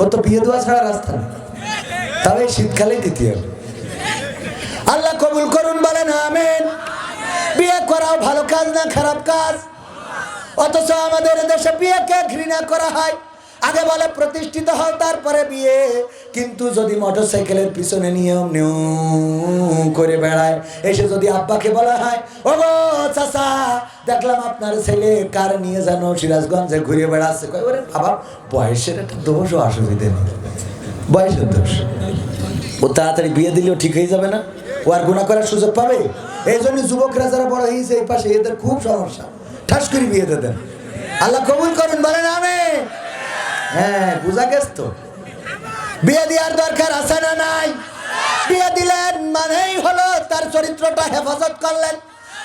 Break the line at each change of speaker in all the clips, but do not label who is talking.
ও তো বিয়ে দেওয়া ছাড়া রাস্তা নেই। তবে এই শীতকালেই দিতে আল্লাহ কবুল করুন, বলেন আমেন। বিয়ে করাও ভালো কাজ না খারাপ কাজ। অথচ আমাদের দেশে বিয়েকে ঘৃণা করা হয়। আগে বলে প্রতিষ্ঠিত হও, তারপরে বিয়ে। কিন্তু যদি মোটরসাইকেলের পিছনে নিয়ম নিউ করে বেড়ায়, এসে যদি আব্বাকে বলা হয় ও চাচা দেখলাম আপনার ছেলে কার নিয়ে যেন সিরাজগঞ্জে ঘুরে বেড়াচ্ছে। কয়, ওরে বাবা, বয়সের একটা ও অসুবিধে নেই। বয়সের দোষ। ও তাড়াতাড়ি বিয়ে দিলেও ঠিক হয়ে যাবে না। ও আর গুণা করার সুযোগ পাবে? এই জন্য যুবকরা যারা বড় হয়েছে এই পাশে, এদের খুব সমস্যা। ঠাস করে বিয়ে দিয়ে দেন। আল্লাহ কবুল করুন, বলেন আমি হ্যাঁ বুঝা গেছ তো। বিয়ে দেওয়ার দরকার আছে না নাই? বিয়ে দিলেন মানেই হলো তার চরিত্রটা হেফাজত করলেন।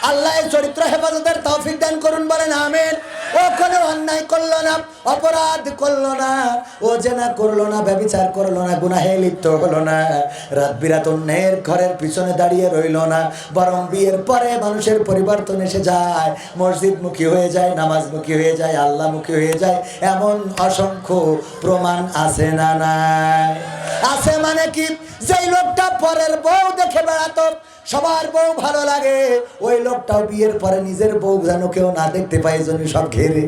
আল্লাহ চরিত্র হেফাজতের তৌফিক দান করুন বলেন আমেন। ওখানে অন্যায় করল না, অপরাধ করল না, ও জেনা করল না, ব্যবিচার করল না, গুনাহে লিপ্ত হলো না। রাত বিরাত অন্যের ঘরের পিছনে দাঁড়িয়ে রইল না, বরং বিয়ের পরে মানুষের পরিবর্তন এসে যায়, মসজিদমুখী হয়ে যায়, নামাজমুখী হয়ে যায় আল্লাহমুখী হয়ে যায়, এমন অসংখ্য প্রমাণ আছে না নাই। আছে মানে কি? যেই লোকটা পরের বউ দেখে বেড়াতো, সবার বউ ভালো লাগে, ওই লোকটাও বিয়ের পরে নিজের বউ যেন কেউ না দেখতে পায় জন্য সব ঘেরে।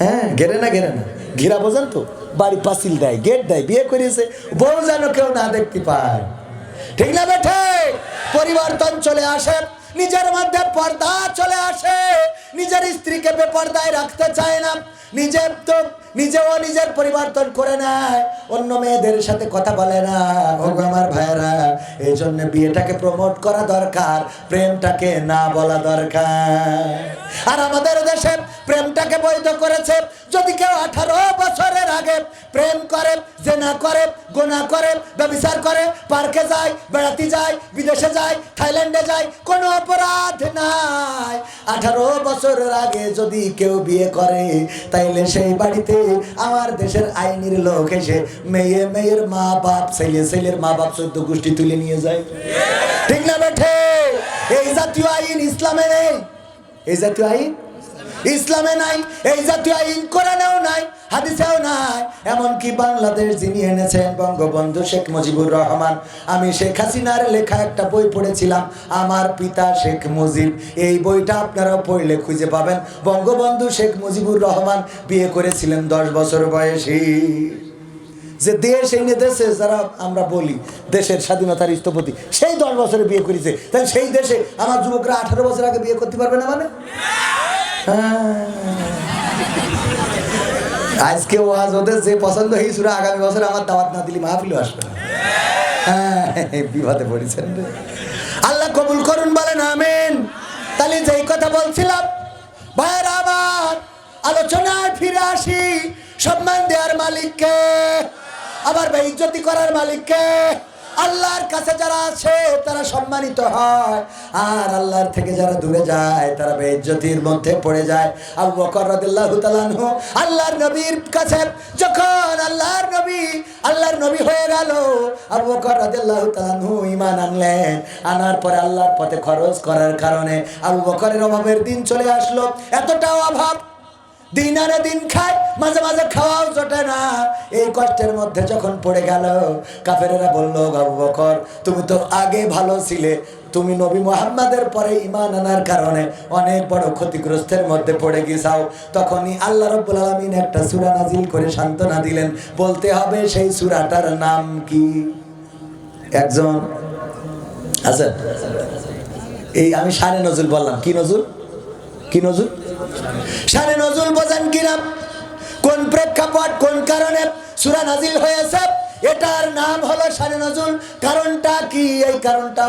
হ্যাঁ ঘেরে না ঘেরে না। ঘেরা বোঝান তো? বাড়ি পাঁচিল দেয়, গেট দেয়, বিয়ে করেছে বউ যেন কেউ না দেখতে পায়। ঠিক না বেঠে? পরিবর্তন চলে আসে, নিজের মধ্যে পর্দা চলে আসে। নিজের স্ত্রীকে বেপর্দায় রাখতে চায় না। নিজের তো নিজেও নিজের পরিবর্তন করে নেয়। অন্য মেয়েদের সাথে কথা বলে না। ও আমার ভাইয়েরা, এই জন্য বিয়েটাকে প্রমোট করা দরকার, প্রেমটাকে না বলা দরকার। আর আমাদের দেশে প্রেমটাকে বৈধ করেছে যদি কেউ আঠারো বছরের আগে প্রেম করে যে না করে, গোনা করে, ব্যবচার করে, পার্কে যায়, বেড়াতে যায়, বিদেশে যায়, থাইল্যান্ডে যায়, কোনো অপরাধ নাই। আঠারো বছরের আগে যদি কেউ বিয়ে করে, তাইলে সেই বাড়িতে আমার দেশের আইনের লোক এসে মেয়ে মেয়ের মা বাপ ছেলে ছেলের মা বাপ চোদ্দ গোষ্ঠী তুলে নিয়ে যায়। ঠিক না বেঠে? এই জাতীয় আইন ইসলামে নেই। এই জাতীয় আইন? ইসলামে নাই। এই জাতীয় আইন কোরআনেও নাই। হাদিসেও নাই, এমনকি বাংলাদেশ যিনি এনেছেন বঙ্গবন্ধু শেখ মুজিবুর রহমান, আমি শেখ হাসিনার লেখা একটা বই পড়েছিলাম, আমার পিতা শেখ মুজিব। এই বইটা আপনারা পড়লে খুঁজে পাবেন। বঙ্গবন্ধু শেখ মুজিবুর রহমান বিয়ে করেছিলেন দশ বছর বয়সী। যে দেশ এনে দেশে, যারা আমরা বলি, দেশের স্বাধীনতার স্থপতি, সেই দশ বছরে বিয়ে করেছে। তাহলে সেই দেশে আমার যুবকরা আঠারো বছর আগে বিয়ে করতে পারবে না মানে? আজকে ওয়াজ ওদের যে পছন্দ হয়েছিল আগামী বছর আমার দাওয়াত না দিলি মাহফিলও আসবে হ্যাঁ, বিপদে পড়েছেন। আল্লাহ কবুল করুন বলেন আমেন। তাহলে যেই কথা বলছিলাম ভাইয়ের আমার আলোচনায় ফিরে আসি সম্মান দেওয়ার মালিককে আবার ভাই বেইজ্জতি করার মালিককে। আল্লাহর কাছে যারা আছে, তারা সম্মানিত হয়। আর আল্লাহর থেকে যারা দূরে যায়, তারা বেজ্জতির মধ্যে পড়ে যায়। আবু বকর রাদিয়াল্লাহু তাআলা আনহু আল্লাহর নবীর কাছে যখন আল্লাহর নবী আল্লাহর নবী হয়ে গেল, আবু বকর রাদিয়াল্লাহু তাআলা আনহু ঈমান আনলেন। আনার পরে আল্লাহর পথে খরচ করার কারণে আবু বকরের অভাবের দিন চলে আসলো। এতটাও অভাব দিন আনে দিন খায়, মাঝে মাঝে খাওয়াও জোটে না। এই কষ্টের মধ্যে যখন পড়ে গেল, কাফেরেরা বলল আবু বকর, তুমি তো আগে ভালো ছিলে। তুমি নবী মোহাম্মদের পরে ইমান আনার কারণে অনেক বড় ক্ষতিগ্রস্তের মধ্যে পড়ে গেছাও। তখনই আল্লাহ রব্বুল আলমিন একটা সূরা নাজিল করে সান্ত্বনা দিলেন। বলতে হবে, সেই সূরাটার নাম কি? একজন আচ্ছা এই আমি সারে নজরুল বললাম। কি নজরুল কি নজরুল সারে নজরুল বোঝেন কিনা? কোন প্রেক্ষাপট, কোন কারণে সুরা নাজিল হয়েছে? এটার নাম হলো সারে নজরুল। কারণটা কি? এই কারণটা